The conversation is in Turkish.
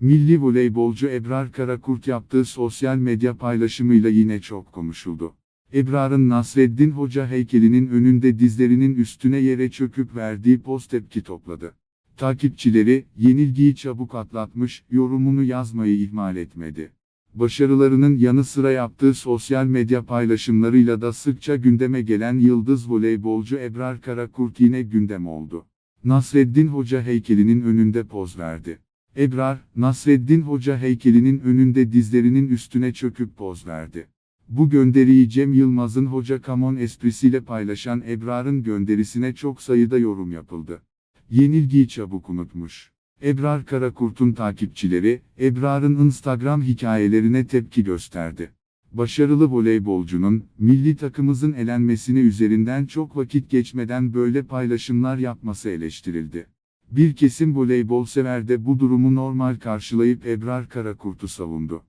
Milli voleybolcu Ebrar Karakurt yaptığı sosyal medya paylaşımıyla yine çok konuşuldu. Ebrar'ın Nasreddin Hoca heykelinin önünde dizlerinin üstüne yere çöküp verdiği poz tepki topladı. Takipçileri, yenilgiyi çabuk atlatmış, yorumunu yazmayı ihmal etmedi. Başarılarının yanı sıra yaptığı sosyal medya paylaşımlarıyla da sıkça gündeme gelen yıldız voleybolcu Ebrar Karakurt yine gündem oldu. Nasreddin Hoca heykelinin önünde poz verdi. Ebrar, Nasreddin Hoca heykelinin önünde dizlerinin üstüne çöküp poz verdi. Bu gönderiyi Cem Yılmaz'ın Hoca Kamon esprisiyle paylaşan Ebrar'ın gönderisine çok sayıda yorum yapıldı. Yenilgiyi çabuk unutmuş. Ebrar Karakurt'un takipçileri, Ebrar'ın Instagram hikayelerine tepki gösterdi. Başarılı voleybolcunun, milli takımımızın elenmesini üzerinden çok vakit geçmeden böyle paylaşımlar yapması eleştirildi. Bir kesim voleybol sever de bu durumu normal karşılayıp Ebrar Karakurt'u savundu.